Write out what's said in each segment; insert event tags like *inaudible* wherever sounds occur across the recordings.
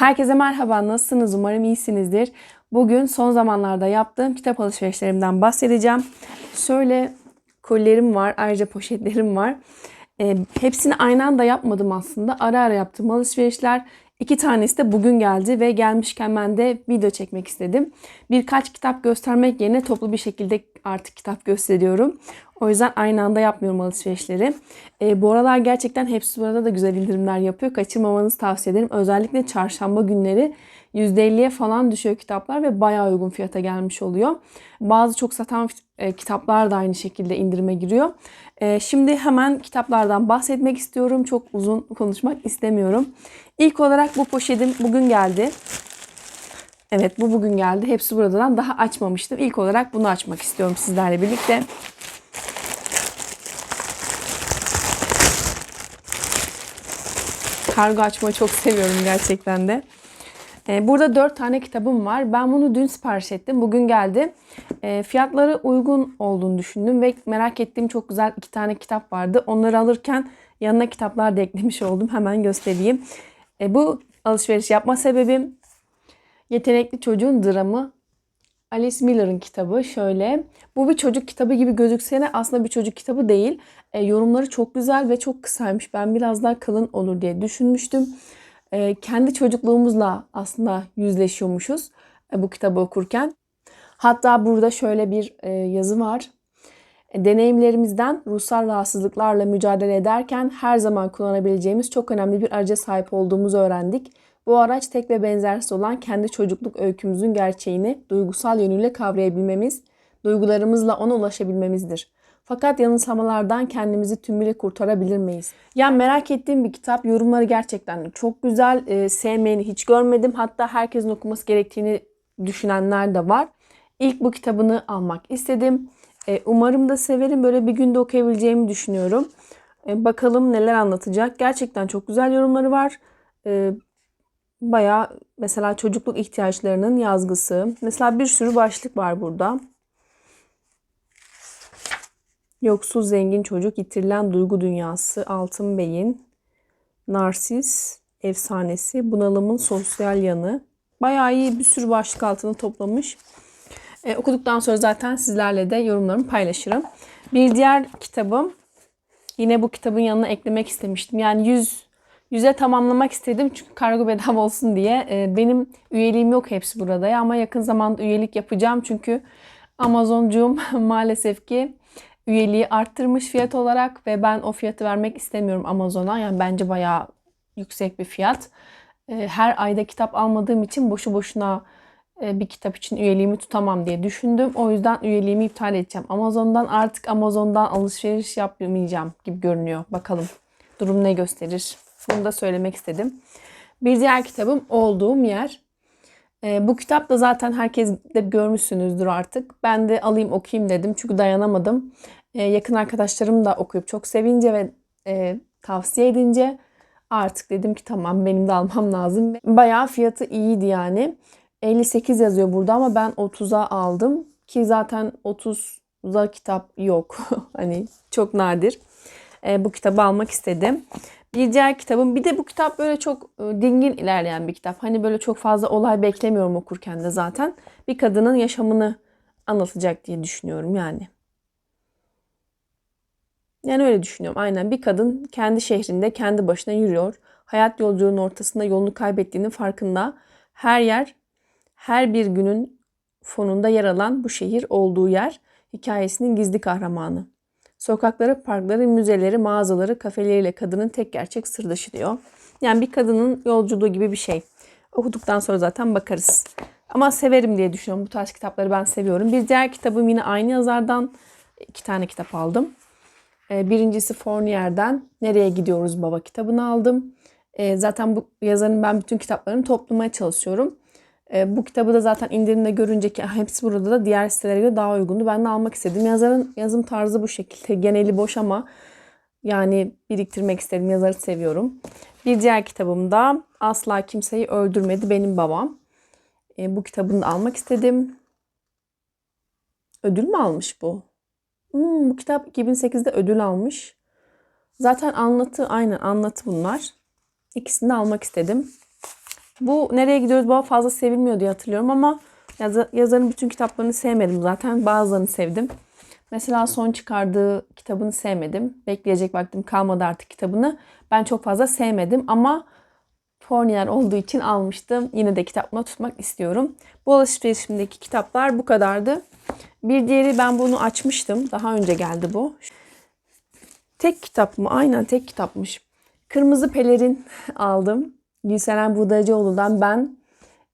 Herkese merhaba, nasılsınız? Umarım iyisinizdir. Bugün son zamanlarda yaptığım kitap alışverişlerimden bahsedeceğim. Şöyle kolilerim var, ayrıca poşetlerim var. Ee, hepsini aynı anda yapmadım aslında. Ara ara yaptığım alışverişler. İki tanesi de bugün geldi ve gelmişken ben de video çekmek istedim. Birkaç kitap göstermek yerine toplu bir şekilde artık kitap gösteriyorum. O yüzden aynı anda yapmıyorum alışverişleri. E, bu aralar gerçekten hepsi burada da güzel indirimler yapıyor. Kaçırmamanızı tavsiye ederim. Özellikle çarşamba günleri %50'ye falan düşüyor kitaplar ve bayağı uygun fiyata gelmiş oluyor. Bazı çok satan e, kitaplar da aynı şekilde indirime giriyor. E, şimdi hemen kitaplardan bahsetmek istiyorum. Çok uzun konuşmak istemiyorum. İlk olarak bu poşetim bugün geldi. Evet bu bugün geldi. Hepsi buradan daha açmamıştım. İlk olarak bunu açmak istiyorum sizlerle birlikte. Kargo açmayı çok seviyorum gerçekten de. Ee, burada 4 tane kitabım var. Ben bunu dün sipariş ettim. Bugün geldi. Ee, fiyatları uygun olduğunu düşündüm ve merak ettiğim çok güzel iki tane kitap vardı. Onları alırken yanına kitaplar da eklemiş oldum. Hemen göstereyim. Ee, bu alışveriş yapma sebebim Yetenekli Çocuğun Dramı Alice Miller'ın kitabı şöyle. Bu bir çocuk kitabı gibi gözükse de aslında bir çocuk kitabı değil. E, yorumları çok güzel ve çok kısaymış. Ben biraz daha kalın olur diye düşünmüştüm. E, kendi çocukluğumuzla aslında yüzleşiyormuşuz e, bu kitabı okurken. Hatta burada şöyle bir e, yazı var. E, deneyimlerimizden ruhsal rahatsızlıklarla mücadele ederken her zaman kullanabileceğimiz çok önemli bir araca sahip olduğumuzu öğrendik. Bu araç tek ve benzersiz olan kendi çocukluk öykümüzün gerçeğini duygusal yönüyle kavrayabilmemiz, duygularımızla ona ulaşabilmemizdir. Fakat yanılsamalardan kendimizi tümüyle kurtarabilir miyiz? Yani merak ettiğim bir kitap. Yorumları gerçekten çok güzel. E, sevmeyeni hiç görmedim. Hatta herkesin okuması gerektiğini düşünenler de var. İlk bu kitabını almak istedim. E, umarım da severim. Böyle bir günde okuyabileceğimi düşünüyorum. E, bakalım neler anlatacak. Gerçekten çok güzel yorumları var. E, Baya mesela çocukluk ihtiyaçlarının yazgısı. Mesela bir sürü başlık var burada. Yoksul zengin çocuk, yitirilen duygu dünyası, altın beyin, narsis, efsanesi, bunalımın sosyal yanı. Bayağı iyi bir sürü başlık altını toplamış. E, okuduktan sonra zaten sizlerle de yorumlarımı paylaşırım. Bir diğer kitabım yine bu kitabın yanına eklemek istemiştim. Yani 100 yüze tamamlamak istedim çünkü kargo bedava olsun diye. E, benim üyeliğim yok hepsi burada ya ama yakın zamanda üyelik yapacağım çünkü Amazoncuğum *laughs* maalesef ki üyeliği arttırmış fiyat olarak ve ben o fiyatı vermek istemiyorum Amazon'a. Yani bence bayağı yüksek bir fiyat. E, her ayda kitap almadığım için boşu boşuna e, bir kitap için üyeliğimi tutamam diye düşündüm. O yüzden üyeliğimi iptal edeceğim. Amazon'dan artık Amazon'dan alışveriş yapmayacağım gibi görünüyor. Bakalım durum ne gösterir. Bunu da söylemek istedim. Bir diğer kitabım Olduğum Yer. E, bu kitap da zaten herkes de görmüşsünüzdür artık. Ben de alayım okuyayım dedim çünkü dayanamadım. E, yakın arkadaşlarım da okuyup çok sevince ve e, tavsiye edince artık dedim ki tamam benim de almam *laughs* lazım. Bayağı fiyatı iyiydi yani. 58 yazıyor burada ama ben 30'a aldım ki zaten 30'a kitap yok. *laughs* hani çok nadir. E, bu kitabı almak istedim. Bir diğer kitabım. Bir de bu kitap böyle çok e, dingin ilerleyen bir kitap. Hani böyle çok fazla olay beklemiyorum okurken de zaten. Bir kadının yaşamını anlatacak diye düşünüyorum yani. Yani öyle düşünüyorum. Aynen bir kadın kendi şehrinde kendi başına yürüyor. Hayat yolculuğunun ortasında yolunu kaybettiğinin farkında. Her yer, her bir günün fonunda yer alan bu şehir olduğu yer hikayesinin gizli kahramanı. Sokakları, parkları, müzeleri, mağazaları, kafeleriyle kadının tek gerçek sırdaşı diyor. Yani bir kadının yolculuğu gibi bir şey. Okuduktan sonra zaten bakarız. Ama severim diye düşünüyorum. Bu tarz kitapları ben seviyorum. Bir diğer kitabım yine aynı yazardan iki tane kitap aldım. Ee, birincisi Fournier'den Nereye Gidiyoruz Baba kitabını aldım. Ee, zaten bu yazarın ben bütün kitaplarını toplamaya çalışıyorum. E, bu kitabı da zaten indirimde görünce ki hepsi burada da diğer sitelere göre daha uygundu. Ben de almak istedim. Yazarın yazım tarzı bu şekilde. Geneli boş ama yani biriktirmek istedim. Yazarı seviyorum. Bir diğer kitabım da Asla Kimseyi Öldürmedi Benim Babam. E, bu kitabını da almak istedim. Ödül mü almış bu? Hmm, bu kitap 2008'de ödül almış. Zaten anlatı aynen anlatı bunlar. İkisini de almak istedim. Bu Nereye Gidiyoruz Baba fazla sevilmiyor diye hatırlıyorum ama yaza- yazarın bütün kitaplarını sevmedim zaten. Bazılarını sevdim. Mesela son çıkardığı kitabını sevmedim. Bekleyecek vaktim kalmadı artık kitabını. Ben çok fazla sevmedim ama Fournier olduğu için almıştım. Yine de kitapla tutmak istiyorum. Bu alışverişimdeki kitaplar bu kadardı. Bir diğeri ben bunu açmıştım. Daha önce geldi bu. Tek kitap mı? Aynen tek kitapmış. Kırmızı Pelerin *laughs* aldım. Gülseren Buğdaycıoğlu'dan ben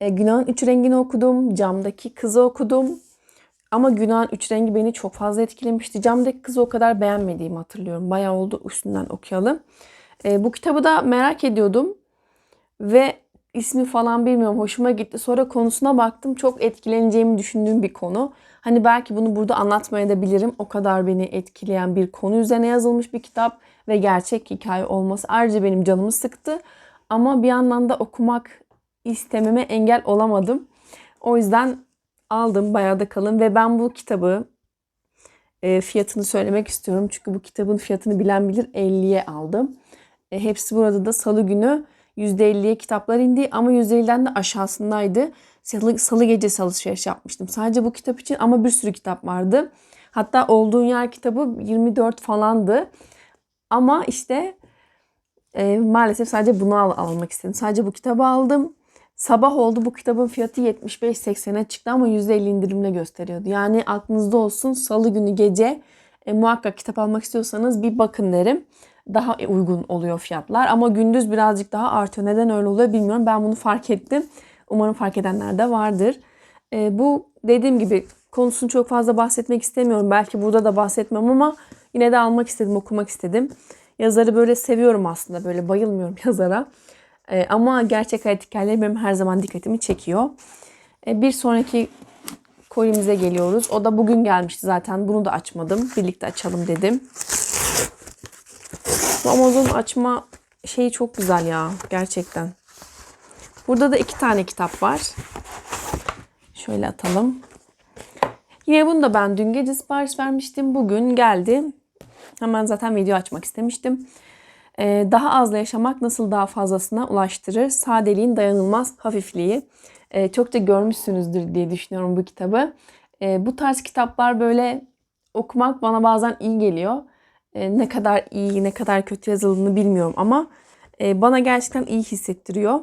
e, Günahın Üç Rengini okudum. Camdaki Kızı okudum. Ama Günahın Üç Rengi beni çok fazla etkilemişti. Camdaki Kızı o kadar beğenmediğimi hatırlıyorum. Bayağı oldu üstünden okuyalım. E, bu kitabı da merak ediyordum. Ve ismi falan bilmiyorum hoşuma gitti. Sonra konusuna baktım. Çok etkileneceğimi düşündüğüm bir konu. Hani belki bunu burada anlatmaya da bilirim. O kadar beni etkileyen bir konu üzerine yazılmış bir kitap ve gerçek hikaye olması ayrıca benim canımı sıktı. Ama bir yandan da okumak istememe engel olamadım. O yüzden aldım bayağı da kalın ve ben bu kitabı e, fiyatını söylemek istiyorum. Çünkü bu kitabın fiyatını bilen bilir 50'ye aldım. E, hepsi burada da salı günü %50'ye kitaplar indi ama %50'den de aşağısındaydı. Salı, salı gecesi alışveriş yapmıştım. Sadece bu kitap için ama bir sürü kitap vardı. Hatta olduğun yer kitabı 24 falandı. Ama işte e, maalesef sadece bunu al, almak istedim. Sadece bu kitabı aldım. Sabah oldu bu kitabın fiyatı 75-80'e çıktı ama %50 indirimle gösteriyordu. Yani aklınızda olsun salı günü gece e, muhakkak kitap almak istiyorsanız bir bakın derim. Daha uygun oluyor fiyatlar ama gündüz birazcık daha artıyor. Neden öyle oluyor bilmiyorum. Ben bunu fark ettim. Umarım fark edenler de vardır. E, bu dediğim gibi konusunu çok fazla bahsetmek istemiyorum. Belki burada da bahsetmem ama yine de almak istedim, okumak istedim. Yazarı böyle seviyorum aslında. Böyle bayılmıyorum *laughs* yazara. E, ama gerçek hayat hikayeleri benim her zaman dikkatimi çekiyor. E, bir sonraki kolimize geliyoruz. O da bugün gelmişti zaten. Bunu da açmadım. Birlikte açalım dedim. Bu Amazon açma şeyi çok güzel ya. Gerçekten. Burada da iki tane kitap var. Şöyle atalım. Yine bunu da ben dün gece sipariş vermiştim. Bugün geldi. Hemen zaten video açmak istemiştim. Ee, daha azla yaşamak nasıl daha fazlasına ulaştırır? Sadeliğin dayanılmaz hafifliği. Ee, çok da görmüşsünüzdür diye düşünüyorum bu kitabı. Ee, bu tarz kitaplar böyle okumak bana bazen iyi geliyor. Ee, ne kadar iyi, ne kadar kötü yazıldığını bilmiyorum ama e, bana gerçekten iyi hissettiriyor.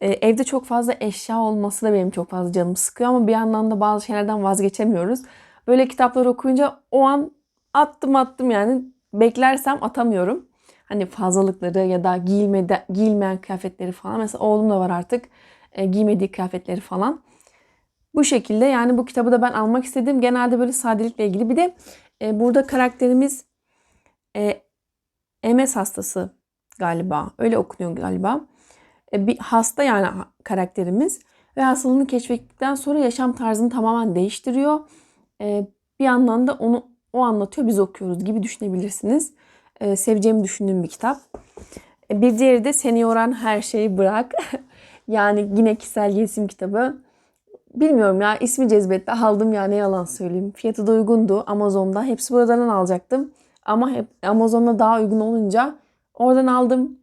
Evde çok fazla eşya olması da benim çok fazla canımı sıkıyor ama bir yandan da bazı şeylerden vazgeçemiyoruz. Böyle kitaplar okuyunca o an attım attım yani beklersem atamıyorum. Hani fazlalıkları ya da giyilmede, giyilmeyen kıyafetleri falan. Mesela oğlum da var artık e, giymediği kıyafetleri falan. Bu şekilde yani bu kitabı da ben almak istedim. Genelde böyle sadelikle ilgili. Bir de e, burada karakterimiz e, MS hastası galiba. Öyle okunuyor galiba. E, bir hasta yani karakterimiz. Ve hastalığını keşfettikten sonra yaşam tarzını tamamen değiştiriyor. E, bir yandan da onu o anlatıyor biz okuyoruz gibi düşünebilirsiniz. E, seveceğimi düşündüğüm bir kitap. E, bir diğeri de Seni Yoran Her Şeyi Bırak. *laughs* yani yine kişisel gelişim kitabı. Bilmiyorum ya ismi cezbetti aldım ya ne yalan söyleyeyim. Fiyatı da uygundu Amazon'da. Hepsi buradan alacaktım. Ama hep Amazon'da daha uygun olunca oradan aldım.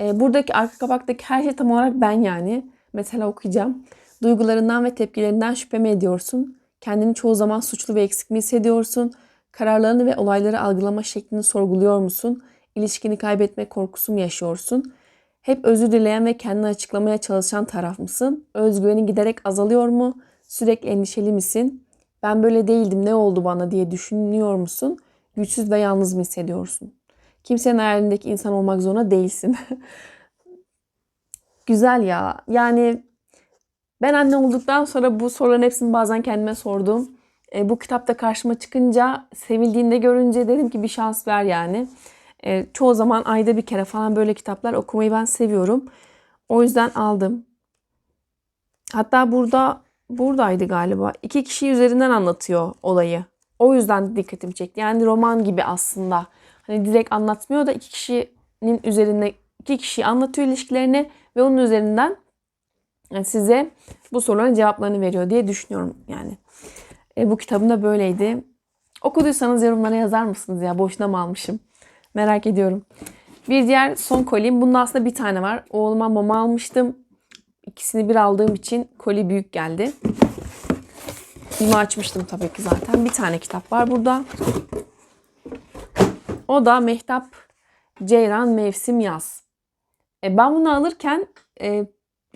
E, buradaki arka kapaktaki her şey tam olarak ben yani. Mesela okuyacağım. Duygularından ve tepkilerinden şüphe mi ediyorsun? Kendini çoğu zaman suçlu ve eksik mi hissediyorsun? Kararlarını ve olayları algılama şeklini sorguluyor musun? İlişkini kaybetme korkusu mu yaşıyorsun? Hep özür dileyen ve kendini açıklamaya çalışan taraf mısın? Özgüvenin giderek azalıyor mu? Sürekli endişeli misin? Ben böyle değildim ne oldu bana diye düşünüyor musun? Güçsüz ve yalnız mı hissediyorsun? Kimsenin hayalindeki insan olmak zorunda değilsin. *laughs* Güzel ya. Yani ben anne olduktan sonra bu soruların hepsini bazen kendime sordum. E, bu kitapta karşıma çıkınca sevildiğinde görünce dedim ki bir şans ver yani. E, çoğu zaman ayda bir kere falan böyle kitaplar okumayı ben seviyorum. O yüzden aldım. Hatta burada buradaydı galiba. İki kişi üzerinden anlatıyor olayı. O yüzden dikkatimi çekti. Yani roman gibi aslında. Hani direkt anlatmıyor da iki kişinin üzerine iki kişi anlatıyor ilişkilerini ve onun üzerinden size bu soruların cevaplarını veriyor diye düşünüyorum yani. E, bu kitabım da böyleydi. Okuduysanız yorumlara yazar mısınız ya? Boşuna mı almışım? Merak ediyorum. Bir diğer son kolim. Bunun aslında bir tane var. Oğluma mama almıştım. ikisini bir aldığım için koli büyük geldi. Bunu açmıştım tabii ki zaten. Bir tane kitap var burada. O da Mehtap Ceyran Mevsim Yaz. E, ben bunu alırken e,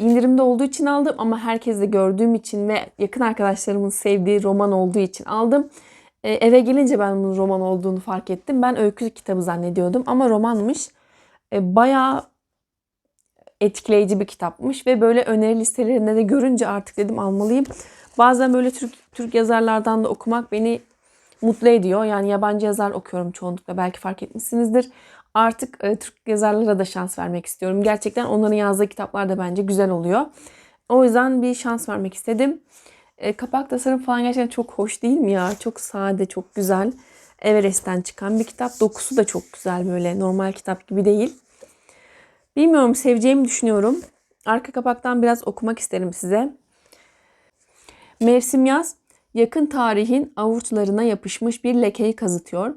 indirimde olduğu için aldım ama herkes de gördüğüm için ve yakın arkadaşlarımın sevdiği roman olduğu için aldım. E, eve gelince ben bunun roman olduğunu fark ettim. Ben öykü kitabı zannediyordum ama romanmış. E, bayağı etkileyici bir kitapmış ve böyle öneri listelerinde de görünce artık dedim almalıyım. Bazen böyle Türk, Türk yazarlardan da okumak beni mutlu ediyor. Yani yabancı yazar okuyorum çoğunlukla belki fark etmişsinizdir. Artık e, Türk yazarlara da şans vermek istiyorum. Gerçekten onların yazdığı kitaplar da bence güzel oluyor. O yüzden bir şans vermek istedim. E, kapak tasarım falan gerçekten çok hoş değil mi ya? Çok sade, çok güzel. Everest'ten çıkan bir kitap. Dokusu da çok güzel böyle normal kitap gibi değil. Bilmiyorum seveceğimi düşünüyorum. Arka kapaktan biraz okumak isterim size. Mevsim yaz yakın tarihin avuçlarına yapışmış bir lekeyi kazıtıyor.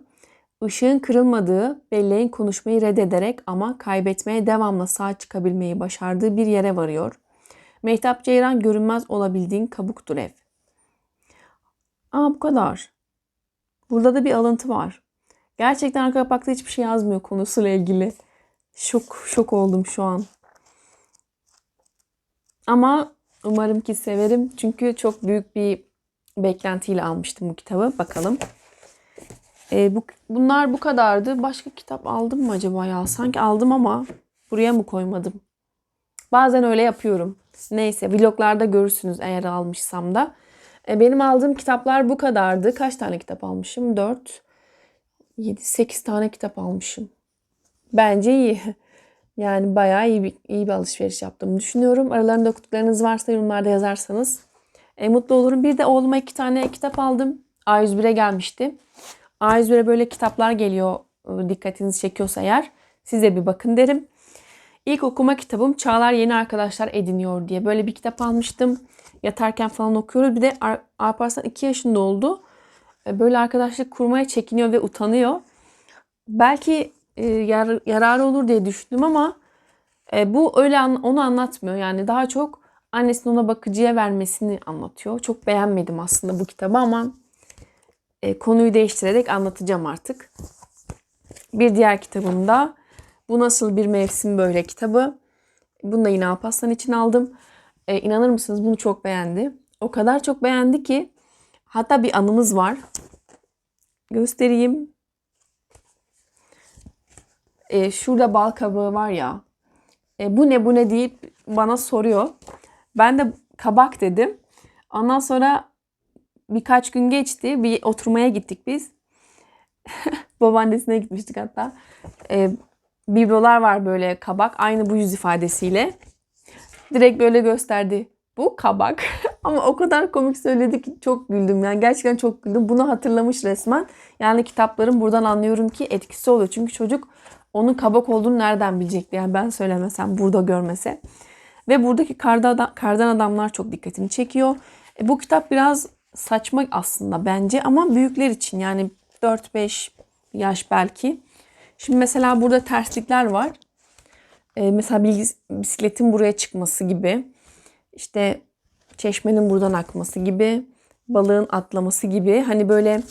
Işığın kırılmadığı, belleğin konuşmayı reddederek ama kaybetmeye devamlı sağ çıkabilmeyi başardığı bir yere varıyor. Mehtap Ceyran görünmez olabildiğin kabuktur ev. Aa bu kadar. Burada da bir alıntı var. Gerçekten arka kapakta hiçbir şey yazmıyor konusuyla ilgili. Şok, şok oldum şu an. Ama umarım ki severim. Çünkü çok büyük bir beklentiyle almıştım bu kitabı. Bakalım. E, bu, bunlar bu kadardı. Başka kitap aldım mı acaba ya? Sanki aldım ama buraya mı koymadım? Bazen öyle yapıyorum. Neyse vloglarda görürsünüz eğer almışsam da. E, benim aldığım kitaplar bu kadardı. Kaç tane kitap almışım? 4, 7, 8 tane kitap almışım. Bence iyi. *laughs* Yani bayağı iyi bir, iyi bir alışveriş yaptığımı düşünüyorum. Aralarında okuduklarınız varsa yorumlarda yazarsanız e, mutlu olurum. Bir de oğluma iki tane kitap aldım. A101'e gelmişti. A101'e böyle kitaplar geliyor e, dikkatinizi çekiyorsa eğer. Size bir bakın derim. İlk okuma kitabım Çağlar Yeni Arkadaşlar Ediniyor diye. Böyle bir kitap almıştım. Yatarken falan okuyoruz. Bir de Alparslan 2 yaşında oldu. E, böyle arkadaşlık kurmaya çekiniyor ve utanıyor. Belki e, yar, yararı olur diye düşündüm ama bu öyle onu anlatmıyor. Yani daha çok annesinin ona bakıcıya vermesini anlatıyor. Çok beğenmedim aslında bu kitabı ama e, konuyu değiştirerek anlatacağım artık. Bir diğer kitabımda Bu Nasıl Bir Mevsim Böyle kitabı. Bunu da yine Alparslan için aldım. E, inanır mısınız bunu çok beğendi. O kadar çok beğendi ki hatta bir anımız var. Göstereyim. E, şurada bal kabağı var ya. E, bu ne bu ne deyip bana soruyor. Ben de kabak dedim. Ondan sonra birkaç gün geçti. Bir oturmaya gittik biz. *laughs* Babaannesine gitmiştik hatta. E, biblolar var böyle kabak. Aynı bu yüz ifadesiyle. Direkt böyle gösterdi. Bu kabak. *laughs* Ama o kadar komik söyledi ki çok güldüm. Yani gerçekten çok güldüm. Bunu hatırlamış resmen. Yani kitapların buradan anlıyorum ki etkisi oluyor. Çünkü çocuk onun kabak olduğunu nereden bilecekti? Yani ben söylemesem, burada görmese. Ve buradaki karda, kardan adamlar çok dikkatini çekiyor. E, bu kitap biraz saçma aslında bence ama büyükler için yani 4-5 yaş belki. Şimdi mesela burada terslikler var. E, mesela bilgis- bisikletin buraya çıkması gibi. İşte çeşmenin buradan akması gibi. Balığın atlaması gibi. Hani böyle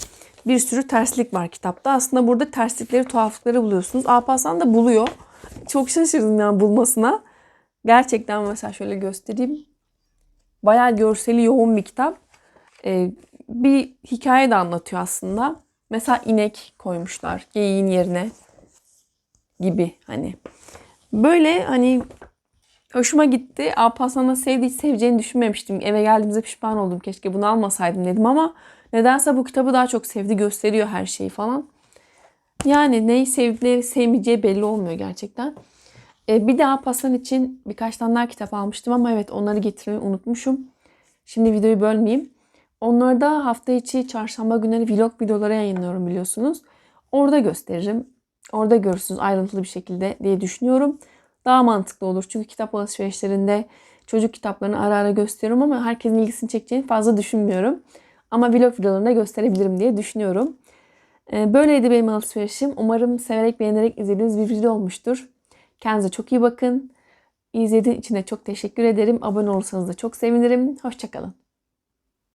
bir sürü terslik var kitapta. Aslında burada terslikleri, tuhaflıkları buluyorsunuz. Alparslan da buluyor. Çok şaşırdım yani bulmasına. Gerçekten mesela şöyle göstereyim. Bayağı görseli yoğun bir kitap. Ee, bir hikaye de anlatıyor aslında. Mesela inek koymuşlar geyiğin yerine gibi hani. Böyle hani hoşuma gitti. Alparslan'ı sevdiği seveceğini düşünmemiştim. Eve geldiğimde pişman oldum. Keşke bunu almasaydım dedim ama nedense bu kitabı daha çok sevdi. Gösteriyor her şeyi falan. Yani neyi sevdiği sevmeyeceği belli olmuyor gerçekten. E, bir daha Pasan için birkaç tane daha kitap almıştım ama evet onları getirmeyi unutmuşum. Şimdi videoyu bölmeyeyim. Onları da hafta içi çarşamba günleri vlog videoları yayınlıyorum biliyorsunuz. Orada gösteririm. Orada görürsünüz ayrıntılı bir şekilde diye düşünüyorum. Daha mantıklı olur. Çünkü kitap alışverişlerinde çocuk kitaplarını ara ara gösteriyorum ama herkesin ilgisini çekeceğini fazla düşünmüyorum. Ama vlog videolarında gösterebilirim diye düşünüyorum. E, böyleydi benim alışverişim. Umarım severek beğenerek izlediğiniz bir video olmuştur. Kendinize çok iyi bakın. İzlediğiniz için de çok teşekkür ederim. Abone olursanız da çok sevinirim. Hoşçakalın.